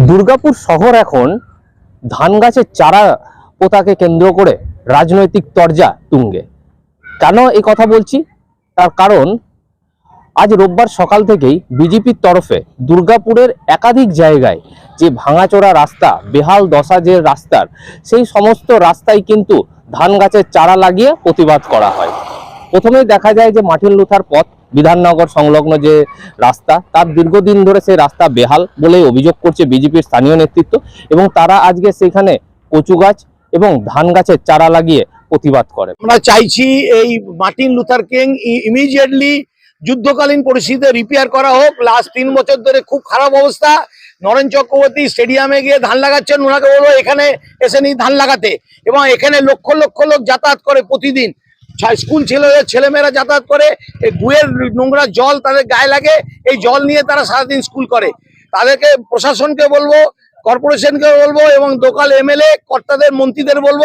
দুর্গাপুর শহর এখন ধান গাছের চারা পোতাকে কেন্দ্র করে রাজনৈতিক তরজা তুঙ্গে। কেন এই কথা বলছি? তার কারণ, আজ রোববার সকাল থেকেই বিজেপির তরফে দুর্গাপুরের একাধিক জায়গায় যে ভাঙাচোরা রাস্তা, বেহাল দশা যে রাস্তার, সেই সমস্ত রাস্তায় কিন্তু ধান গাছের চারা লাগিয়ে প্রতিবাদ করা হয়। প্রথমেই দেখা যায় যে মার্টিন লুথার পথ, বিধাননগর সংলগ্ন যে রাস্তা, তার দীর্ঘদিন ধরে সেই রাস্তা বেহাল বলেই অভিযোগ করছে বিজেপির স্থানীয় নেতৃত্ব এবং তারা আজকে সেখানে কচু গাছ এবং ধান গাছের চারা লাগিয়ে প্রতিবাদ করে। আমরা চাইছি এই মার্টিন লুথার কিং ইমিডিয়েটলি যুদ্ধকালীন পরিস্থিতিতে রিপেয়ার করা হোক। লাস্ট তিন বছর ধরে খুব খারাপ অবস্থা। নরেন চক্রবর্তী স্টেডিয়ামে গিয়ে ধান লাগাচ্ছেন। ওনাকে বলব এখানে এসে নি ধান লাগাতে। এবং এখানে লক্ষ লক্ষ লোক যাতায়াত করে প্রতিদিন। স্কুল ছেলে ছেলেমেয়েরা যাতায়াত করে, এই গুয়ের নোংরা জল তাদের গায়ে লাগে, এই জল নিয়ে তারা সারাদিন স্কুল করে। তাদেরকে প্রশাসনকে বলব, কর্পোরেশনকে বলব এবং লোকাল এমএলএ, কর্তাদের, মন্ত্রীদের বলব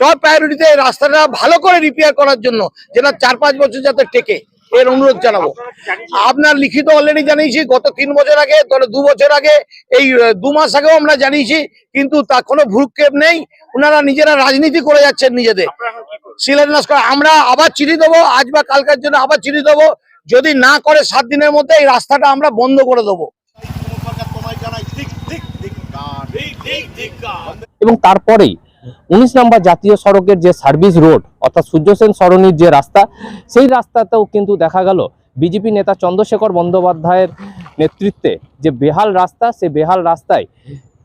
টপ প্রায়োরিটিতে রাস্তাটা ভালো করে রিপেয়ার করার জন্য যেটা চার পাঁচ বছর যাতে টেকে, এর অনুরোধ জানাব। আপনার লিখিত অলরেডি জানিয়েছি, গত তিন বছর আগে, ধরো দু বছর আগে, এই দু মাস আগেও আমরা জানিয়েছি, কিন্তু তা কোনো ভ্রুক্ষেপ নেই। ওনারা নিজেরা রাজনীতি করে যাচ্ছেন নিজেদের। শিলান্যাস করে আমরা আবার চিঠি দেবো আজ বা কালকার জন্য আবার চিঠি দেবো। যদি না করে সাত দিনের মধ্যে এই রাস্তাটা আমরা বন্ধ করে দেবো। এবং তারপরেই উনিশ নম্বর জাতীয় সড়কের যে সার্ভিস রোড অর্থাৎ সূর্যসেন সরণির যে রাস্তা সেই রাস্তাতেও কিন্তু দেখা গেল বিজেপি নেতা চন্দ্রশেখর বন্দ্যোপাধ্যায়ের নেতৃত্বে যে বেহাল রাস্তা সে বেহাল রাস্তায়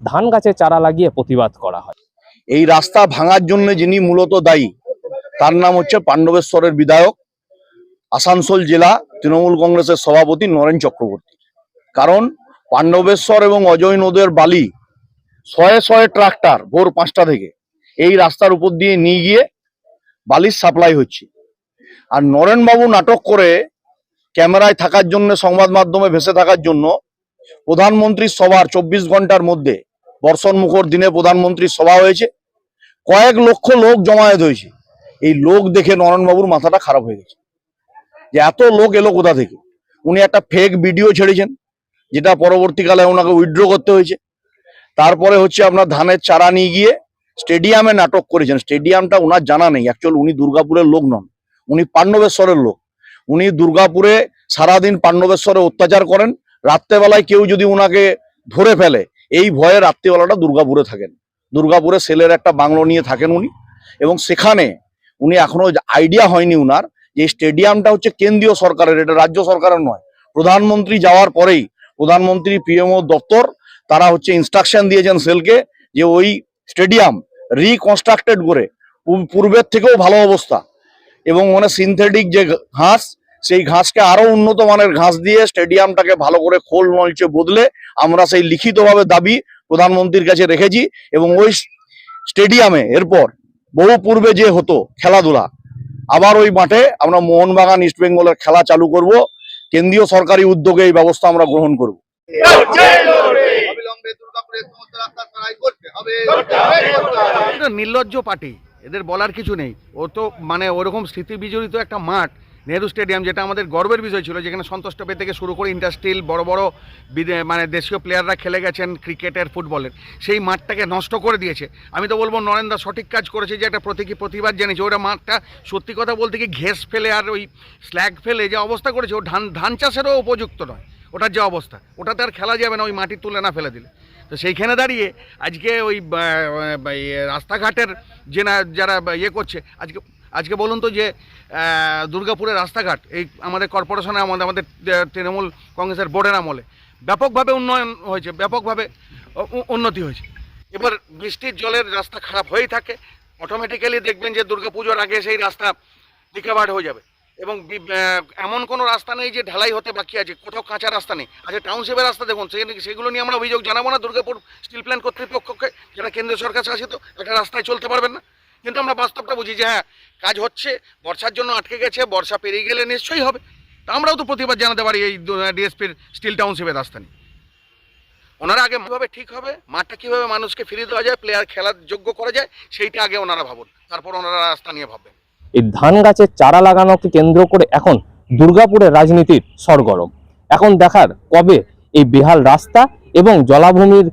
ধান গাছের চারা লাগিয়ে প্রতিবাদ করা হয়। এই রাস্তা ভাঙার জন্য যিনি মূলত দায়ী তার নাম হচ্ছে পাণ্ডবেশ্বরের বিধায়ক, আসানসোল জেলা তৃণমূল কংগ্রেসের সভাপতি নরেন চক্রবর্তী। কারণ পাণ্ডবেশ্বর এবং অজয় নদের বালি শয়ে শয়ে ট্রাক্টর ভোর পাঁচটা থেকে এই রাস্তার উপর দিয়ে নিয়ে গিয়ে বালির সাপ্লাই হচ্ছে। আর নরেনবাবু নাটক করে ক্যামেরায় থাকার জন্য, সংবাদ মাধ্যমে ভেসে থাকার জন্য প্রধানমন্ত্রীর সভার চব্বিশ ঘণ্টার মধ্যে বর্ষণ মুখর দিনে প্রধানমন্ত্রীর সভা হয়েছে। কয়েক লক্ষ লোক জমায়েত হয়েছে। এই লোক দেখে নরেনবাবুর মাথাটা খারাপ হয়ে গেছে। যে এত লোক এলো কোথা থেকে? উনি একটা ফেক ভিডিও ছেড়েছেন, যেটা পরবর্তীকালে ওনাকে উইথড্র করতে হয়েছে। তারপরে হচ্ছে আপনার ধানের চারা নিয়ে গিয়ে স্টেডিয়ামে নাটক করেছেন। স্টেডিয়ামটা ওনার জানা নেই। অ্যাকচুয়াল উনি দুর্গাপুরের লোক নন। উনি পাণ্ডবেশ্বরের লোক। উনি দুর্গাপুরে সারাদিন পাণ্ডবেশ্বরে অত্যাচার করেন। রাত্রেবেলায় কেউ যদি ওনাকে ধরে ফেলে, এই ভয়ে রাত্রিবেলাটা দুর্গাপুরে থাকেন। দুর্গাপুরে সেলের একটা বাংলো নিয়ে থাকেন উনি। এবং সেখানে উনি এখনও আইডিয়া হয়নি উনার যে স্টেডিয়ামটা হচ্ছে কেন্দ্রীয় সরকারের, এটা রাজ্য সরকারের নয়। প্রধানমন্ত্রী যাওয়ার পরেই প্রধানমন্ত্রী পিএমও দপ্তর, তারা হচ্ছে ইনস্ট্রাকশন দিয়েছেন সেলকে যে ওই স্টেডিয়াম রিকনস্ট্রাক্টেড করে পূর্বের থেকেও ভালো অবস্থা। এবং মানে সিনথেটিক যে ঘাস, সেই ঘাসকে আরও উন্নত মানের ঘাস দিয়ে স্টেডিয়ামটাকে ভালো করে খোল নলচে বদলে আমরা সেই লিখিতভাবে দাবি প্রধানমন্ত্রীর কাছে রেখেছি এবং ওই স্টেডিয়ামে এরপর বহু পূর্বে যে হতো খেলাধুলা আবার ওই মাঠে আমরা মোহনবাগান ইস্ট বেঙ্গলের খেলা চালু করব কেন্দ্রীয় সরকারি উদ্যোগে এই ব্যবস্থা আমরা গ্রহণ করব। নির্লজ্জ পার্টি এদের বলার কিছু নেই। ও তো মানে ওরকম স্মৃতি বিজড়িত একটা মাঠ নেহরু স্টেডিয়াম, যেটা আমাদের গর্বের বিষয় ছিল, যেখানে সন্তোষ ট্রফি থেকে শুরু করে ইন্ডাস্ট্রিয়াল বড় বড় মানে দেশীয় প্লেয়াররা খেলে গেছেন ক্রিকেটের, ফুটবলের। সেই মাঠটাকে নষ্ট করে দিয়েছে। আমি তো বলব, নরেন্দ্র সঠিক কাজ করেছে যে একটা প্রতীকী প্রতিবাদ জানিয়েছে। ওরা মাঠটা সত্যি কথা বলতে কি ঘেস ফেলে আর ওই স্ল্যাগ ফেলে যে অবস্থা করেছে, ও ধান ধান চাষেরও উপযুক্ত নয়। ওটার যে অবস্থা, ওটাতে আর খেলা যাবে না, ওই মাটি তুলে না ফেলে দিলে। তো সেইখানে দাঁড়িয়ে আজকে ওই রাস্তাঘাটের যে যারা ইয়ে করছে, আজকে আজকে বলুন তো যে দুর্গাপুরের রাস্তাঘাট, এই আমাদের কর্পোরেশনে আমাদের আমাদের তৃণমূল কংগ্রেসের বোর্ডের আমলে ব্যাপকভাবে উন্নয়ন হয়েছে, ব্যাপকভাবে উন্নতি হয়েছে। এবার বৃষ্টির জলের রাস্তা খারাপ হয়েই থাকে অটোমেটিক্যালি দেখবেন যে দুর্গাপুজোর আগে সেই রাস্তা লিকাবার্ড হয়ে যাবে। এবং এমন কোনো রাস্তা নেই যে ঢালাই হতে বাকি আছে, কোথাও কাঁচা রাস্তা নেই। আচ্ছা টাউনশিপের রাস্তা দেখুন সেগুলো নিয়ে আমরা অভিযোগ জানাব না দুর্গাপুর স্টিল প্ল্যান্ট কর্তৃপক্ষকে? যারা কেন্দ্রীয় সরকার শাসিত, একটা রাস্তায় চলতে পারবেন না। কিন্তু আমরা বাস্তবটা বুঝি যে হ্যাঁ কাজ হচ্ছে, বর্ষার জন্য আটকে গেছে, বর্ষা পেরিয়ে গেলে নিশ্চয়ই হবে। তা আমরাও তো প্রতিবাদ জানাতে পারি এই ডিএসপির স্টিল টাউনশিপের নিয়ে ওনারা আগে কীভাবে ঠিক হবে, মাঠটা কীভাবে মানুষকে ফিরিয়ে দেওয়া যায় প্লেয়ার খেলার যোগ্য করা যায়, সেইটা আগে ওনারা ভাবুন। তারপর ওনারা রাস্তা নিয়ে ভাববেন। এই ধান গাছের চারা লাগানোকে কেন্দ্র করে এখন দুর্গাপুরের রাজনীতির সরগরম। এখন দেখার কবে এই বেহাল রাস্তা এবং জলাভূমির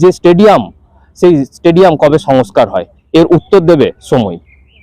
যে স্টেডিয়াম, সেই স্টেডিয়াম কবে সংস্কার হয়, এর উত্তর দেবে সময়।